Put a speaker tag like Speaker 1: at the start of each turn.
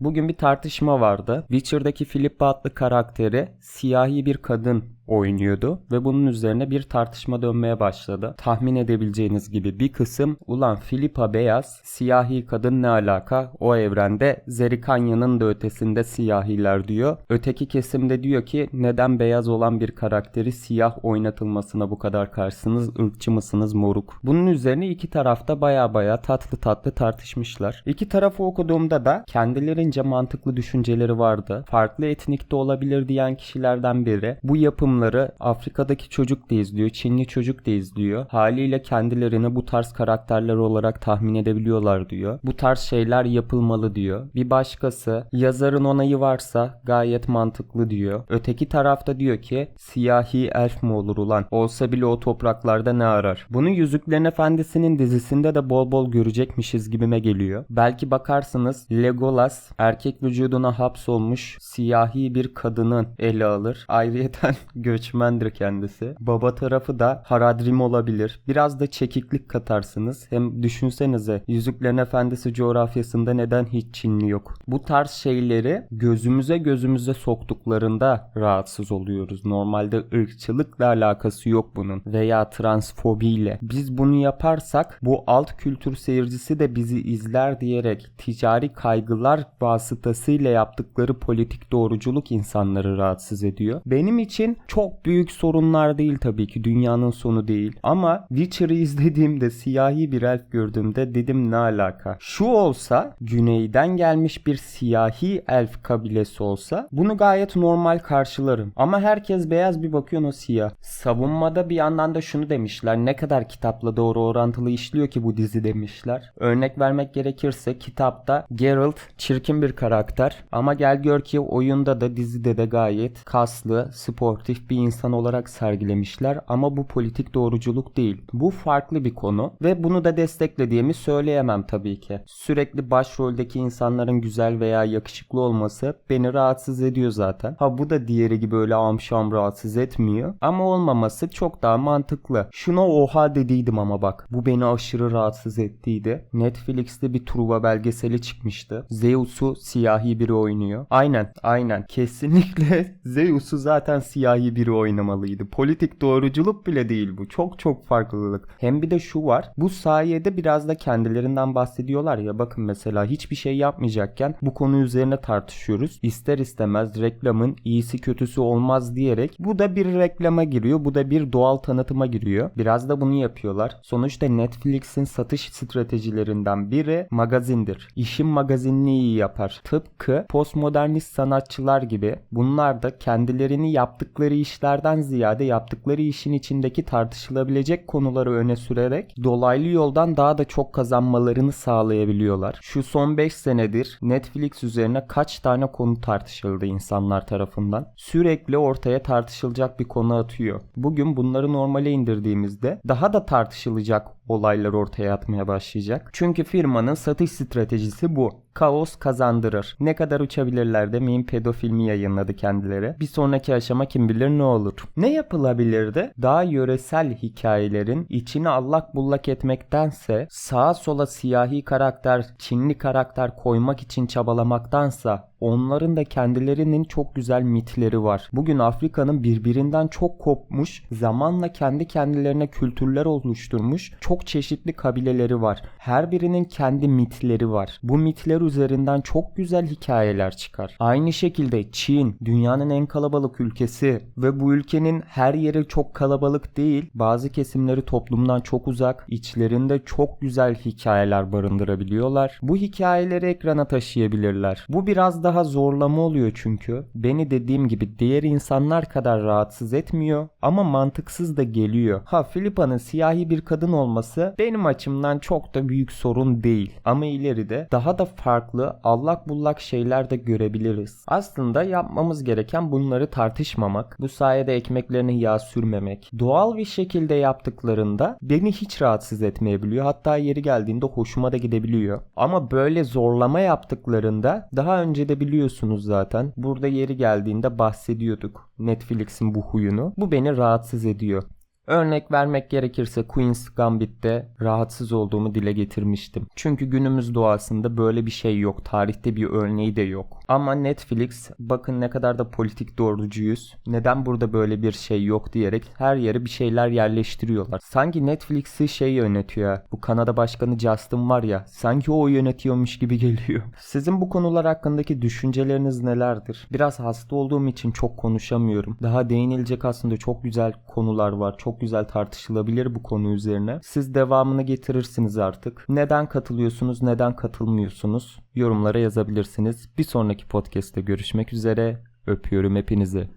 Speaker 1: Bugün bir tartışma vardı. Witcher'daki Philippa adlı karakteri siyahi bir kadın oynuyordu ve bunun üzerine bir tartışma dönmeye başladı. Tahmin edebileceğiniz gibi bir kısım ulan Philippa beyaz, siyahi kadın ne alaka? O evrende Zerikanya'nın da ötesinde siyahiler diyor. Öteki kesimde diyor ki neden beyaz olan bir karakteri siyah oynatılmasına bu kadar karşısınız? ırkçı mısınız moruk? Bunun üzerine iki tarafta baya baya tatlı tatlı tartışmışlar. İki tarafı okuduğumda da kendilerince mantıklı düşünceleri vardı. Farklı etnikte olabilir diyen kişilerden biri bu yapımları Afrika'daki çocuk da izliyor, Çinli çocuk da izliyor. Haliyle kendilerini bu tarz karakterler olarak tahmin edebiliyorlar diyor. Bu tarz şeyler yapılmalı diyor. Bir başkası yazarın onayı varsa gayet mantıklı diyor. Öteki tarafta diyor ki siyahi elf mi olur ulan? Olsa bile o topraklarda ne arar? Bunu Yüzüklerin Efendisi'nin dizisinde de bol bol görecekmişiz gibime geliyor. Belki bakarsınız Legolas erkek vücuduna hapsolmuş siyahi bir kadının ele alır. Ayrıyeten göçmendir kendisi. Baba tarafı da Haradrim olabilir. Biraz da çekiklik katarsınız. Hem düşünsenize Yüzüklerin Efendisi coğrafyasında neden hiç Çinli yok? Bu tarz şeyleri gözümüze gözümüze soktuklarında rahatsız oluyoruz. Normalde ırkçılıkla alakası yok bunun veya transfobiyle. Biz bunu yaparsak bu alt kültür seyircisi de bizi izler diyerek ticari kaygılar vasıtasıyla yaptıkları politik doğruculuk insanları rahatsız ediyor. Benim için çok büyük sorunlar değil tabii ki dünyanın sonu değil. Ama Witcher'ı izlediğimde siyahi bir elf gördüğümde dedim ne alaka? Şu olsa güneyden gelmiş bir siyahi elf kabilesi olsa bunu gayet normal karşılarım. Ama herkes beyaz bir bakıyor o siyah. Savunmada bir yandan da şunu demişler. Ne kadar kitapla doğru orantılı işliyor ki bu dizi demişler. Örnek vermek gerekirse kitapta Geralt çirkin bir karakter ama gel gör ki oyunda da dizide de gayet kaslı, sportif bir insan olarak sergilemişler ama bu politik doğruculuk değil. Bu farklı bir konu ve bunu da desteklediğimi söyleyemem tabii ki. Sürekli başroldeki insanların güzel veya yakışıklı olması beni rahatsız ediyor zaten. Ha bu da diğeri gibi öyle amşam rahatsız etmiyor ama olmaması çok daha mantıklı. Şuna oha dediydim ama bak bu beni aşırı rahatsız ettiydi. Netflix'te bir Truva belgeseli çıkmıştı. Zeus'u siyahi biri oynuyor. Aynen aynen kesinlikle Zeus'u zaten siyahi biri oynamalıydı. Politik doğruculuk bile değil bu. Çok çok farklılık. Hem bir de şu var. Bu sayede biraz da kendilerinden bahsediyorlar ya. Bakın mesela hiçbir şey yapmayacakken bu konu üzerine tartışıyoruz. İster istemez reklamın iyisi kötüsü olmaz diyerek bu da bir reklama giriyor. Bu da bir doğal tanıtıma giriyor. Biraz da bunu yapıyorlar. Sonuçta Netflix'in satış stratejilerinden biri magazindir. İşin magazinini iyi yapar. Tıpkı postmodernist sanatçılar gibi bunlar da kendilerini yaptıkları işlerden ziyade yaptıkları işin içindeki tartışılabilecek konuları öne sürerek dolaylı yoldan daha da çok kazanmalarını sağlayabiliyorlar. Şu son 5 senedir Netflix üzerine kaç tane konu tartışıldı insanlar tarafından. Sürekli ortaya tartışılacak bir konu atıyor. Bugün bunları normale indirdiğimizde daha da tartışılacak olaylar ortaya atmaya başlayacak. Çünkü firmanın satış stratejisi bu. Kaos kazandırır. Ne kadar uçabilirler demeyin pedofilmi yayınladı kendileri. Bir sonraki aşama kim bilir ne olur. Ne yapılabilirdi? Daha yöresel hikayelerin içini allak bullak etmektense sağa sola siyahi karakter, Çinli karakter koymak için çabalamaktansa onların da kendilerinin çok güzel mitleri var. Bugün Afrika'nın birbirinden çok kopmuş, zamanla kendi kendilerine kültürler oluşturmuş çok çeşitli kabileleri var. Her birinin kendi mitleri var. Bu mitler üzerinden çok güzel hikayeler çıkar. Aynı şekilde Çin dünyanın en kalabalık ülkesi ve bu ülkenin her yeri çok kalabalık değil. Bazı kesimleri toplumdan çok uzak. İçlerinde çok güzel hikayeler barındırabiliyorlar. Bu hikayeleri ekrana taşıyabilirler. Bu biraz daha zorlama oluyor çünkü. Beni dediğim gibi diğer insanlar kadar rahatsız etmiyor ama mantıksız da geliyor. Ha Filipa'nın siyahi bir kadın olması benim açımdan çok da büyük sorun değil. Ama ileride daha da farklı allak bullak şeyler de görebiliriz. Aslında yapmamız gereken bunları tartışmamak, bu sayede ekmeklerine yağ sürmemek. Doğal bir şekilde yaptıklarında beni hiç rahatsız etmeyebiliyor. Hatta yeri geldiğinde hoşuma da gidebiliyor. Ama böyle zorlama yaptıklarında daha önce de biliyorsunuz zaten. Burada yeri geldiğinde bahsediyorduk Netflix'in bu huyunu. Bu beni rahatsız ediyor. Örnek vermek gerekirse Queen's Gambit'te rahatsız olduğumu dile getirmiştim. Çünkü günümüz doğasında böyle bir şey yok. Tarihte bir örneği de yok. Ama Netflix bakın ne kadar da politik doğrucuyuz. Neden burada böyle bir şey yok diyerek her yere bir şeyler yerleştiriyorlar. Sanki Netflix'i şey yönetiyor. Bu Kanada Başkanı Justin var ya. Sanki o yönetiyormuş gibi geliyor. Sizin bu konular hakkındaki düşünceleriniz nelerdir? Biraz hasta olduğum için çok konuşamıyorum. Daha değinilecek aslında çok güzel konular var. Güzel tartışılabilir bu konu üzerine. Siz devamını getirirsiniz artık. Neden katılıyorsunuz, neden katılmıyorsunuz? Yorumlara yazabilirsiniz. Bir sonraki podcast'te görüşmek üzere. Öpüyorum hepinizi.